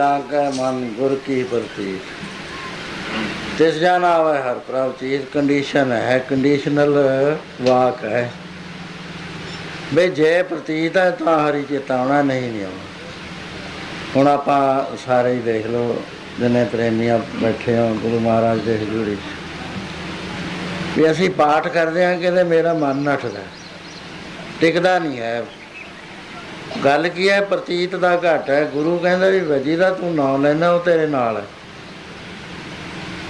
ਜਾਗੈ ਮਨ ਗੁਰ ਕੀ ਪ੍ਰਤੀਤ। ਤਿਸ ਜਾਨ ਆਵੈ ਹਰ ਪ੍ਰਭ ਚੀਜ਼ ਕੰਡੀਸ਼ਨ ਹੈ ਕੰਡੀਸ਼ਨਲ ਵਾਕ ਹੈ। ਬਈ ਜੇ ਪ੍ਰਤੀਤ ਹੈ ਤਾਂ ਹਰੀ ਚੇਤਾਵਨਾ ਨਹੀਂ ਨਹੀਂ ਆਉਣਾ ਹੁਣ ਆਪਾਂ ਸਾਰੇ ਹੀ ਦੇਖ ਲਓ, ਜਿੰਨੇ ਪ੍ਰੇਮੀਆਂ ਬੈਠੇ ਹੋ ਗੁਰੂ ਮਹਾਰਾਜ ਦੇ ਹਜ਼ੂਰੀ ਵੀ ਅਸੀਂ ਪਾਠ ਕਰਦੇ ਹਾਂ ਕਿ ਮੇਰਾ ਮਨ ਨੱਠਦਾ ਟਿਕਦਾ ਨਹੀਂ ਹੈ। ਗੱਲ ਕੀ ਹੈ, ਪ੍ਰਤੀਤ ਦਾ ਘਟ ਹੈ। ਗੁਰੂ ਕਹਿੰਦਾ ਵੀ ਵਜੀ ਦਾ ਤੂੰ ਨਾਮ ਲੈਣਾ ਉਹ ਤੇਰੇ ਨਾਲ ਹੈ।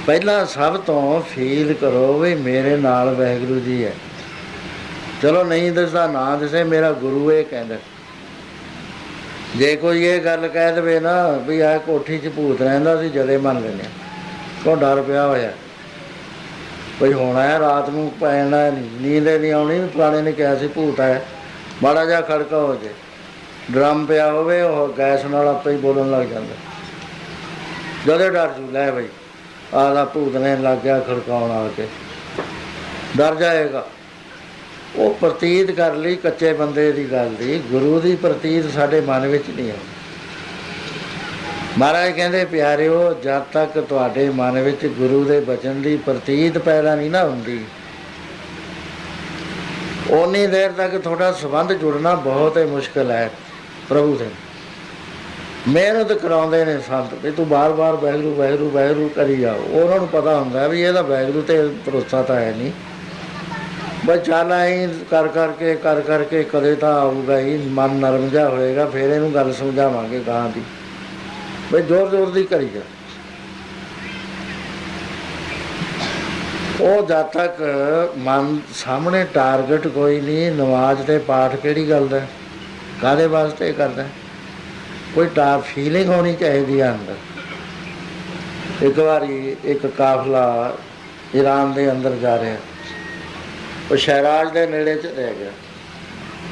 ਪਹਿਲਾਂ ਸਭ ਤੋਂ ਫੀਲ ਕਰੋ ਵੀ ਮੇਰੇ ਨਾਲ ਵਾਹਿਗੁਰੂ ਜੀ ਹੈ। ਚਲੋ ਨਹੀਂ ਦੱਸਦਾ, ਨਾ ਦੱਸੇ, ਮੇਰਾ ਗੁਰੂ ਇਹ ਕਹਿੰਦਾ। ਜੇ ਕੋਈ ਇਹ ਗੱਲ ਕਹਿ ਦਵੇ ਨਾ ਵੀ ਆ ਕੋਠੀ 'ਚ ਭੂਤ ਰਹਿੰਦਾ ਸੀ, ਜਦੇ ਮੰਨ ਲੈਣੇ ਹਾਂ। ਕੋ ਡਰ ਪਿਆ ਹੋਇਆ। ਕੋਈ ਹੋਣਾ ਹੈ ਰਾਤ ਨੂੰ ਪੈਣਾ ਨਹੀਂ ਨੀਂਦ ਹੀ ਨਹੀਂ ਆਉਣੀ, ਪੁਰਾਣੇ ਨੇ ਕਿਹਾ ਸੀ ਭੂਤ ਹੈ ਮਾੜਾ ਜਿਹਾ ਖੜਕਾ ਹੋ ਜੇ। ਡਰਮ ਪਿਆ ਹੋਵੇ, ਉਹ ਗੈਸ ਨਾਲ ਆਪੇ ਹੀ ਬੋਲਣ ਲੱਗ ਜਾਂਦਾ। ਜਦੇ ਡਰ ਜੂ, ਲੈ ਬਈ ਆਦਾ ਭੂਤ ਨੇ ਲੱਗ ਗਿਆ ਖੜਕਾਉਣ ਆ ਕੇ। ਡਰ ਜਾਏਗਾ। ਉਹ ਪ੍ਰਤੀਤ ਕਰ ਲਈ ਕੱਚੇ ਬੰਦੇ ਦੀ ਗੱਲ ਦੀ, ਗੁਰੂ ਦੀ ਪ੍ਰਤੀਤ ਸਾਡੇ ਮਨ ਵਿੱਚ ਨਹੀਂ ਆਉਂਦੀ। ਮਹਾਰਾਜ ਕਹਿੰਦੇ, ਪਿਆਰਿਓ, ਜਦ ਤੱਕ ਤੁਹਾਡੇ ਮਨ ਵਿੱਚ ਗੁਰੂ ਦੇ ਬਚਨ ਦੀ ਪ੍ਰਤੀਤ ਪੈਦਾ ਨਹੀਂ ਨਾ ਹੁੰਦੀ ਉਨੀ ਦੇਰ ਤੱਕ ਤੁਹਾਡਾ ਸੰਬੰਧ ਜੁੜਨਾ ਬਹੁਤ ਹੀ ਮੁਸ਼ਕਲ ਹੈ। ਪ੍ਰਭੂ ਦੇ। ਮਿਹਨਤ ਕਰਾਉਂਦੇ ਨੇ ਸੰਤ ਵੀ ਤੂੰ ਬਾਰ-ਬਾਰ ਵੈਗਰੂ ਵੈਗਰੂ ਵੈਗਰੂ ਕਰੀ ਜਾਓ। ਉਹਨਾਂ ਨੂੰ ਪਤਾ ਹੁੰਦਾ ਵੀ ਇਹਦਾ ਵੈਗਰੂ ਤੇ ਭਰੋਸਾ ਤਾਂ ਹੈ ਨਹੀਂ। ਬਸ ਚੱਲ ਆਈ ਕਰ ਕਰਕੇ ਕਰ ਕਰਕੇ ਕਦੇ ਤਾਂ ਆਊਗਾ ਹੀ, ਮਨ ਨਰਮ ਜਾ ਹੋਏਗਾ, ਫਿਰ ਇਹਨੂੰ ਗੱਲ ਸਮਝਾਵਾਂਗੇ ਗਾਂ ਦੀ। ਬਈ ਜ਼ੋਰ ਜ਼ੋਰ ਦੀ ਕਰੀ ਜਾ। ਉਹ ਜਦ ਤੱਕ ਮਨ ਸਾਹਮਣੇ ਟਾਰਗੇਟ ਕੋਈ ਨਹੀਂ, ਨਮਾਜ਼ ਤੇ ਪਾਠ ਕਿਹੜੀ ਗੱਲ ਦਾ? ਕਾਦੇ ਵਾਸਤੇ ਕਰਦਾ। ਕੋਈ ਟਾ ਫੀਲਿੰਗ ਹੋਣੀ ਚਾਹੀਦੀ ਹੈ ਅੰਦਰ। ਇੱਕ ਵਾਰੀ ਇੱਕ ਕਾਫਲਾ ਈਰਾਨ ਦੇ ਅੰਦਰ ਜਾ ਰਿਹਾ। ਉਹ ਸ਼ਹਿਰਾਜ ਦੇ ਨੇੜੇ ਚ ਰਹਿ ਗਿਆ।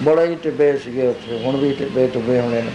ਬੜਾ ਹੀ ਟਿੱਬੇ ਸੀਗੇ ਉੱਥੇ, ਹੁਣ ਵੀ ਟਿੱਬੇ ਟਿੱਬੇ ਹੋਣੇ ਨੇ।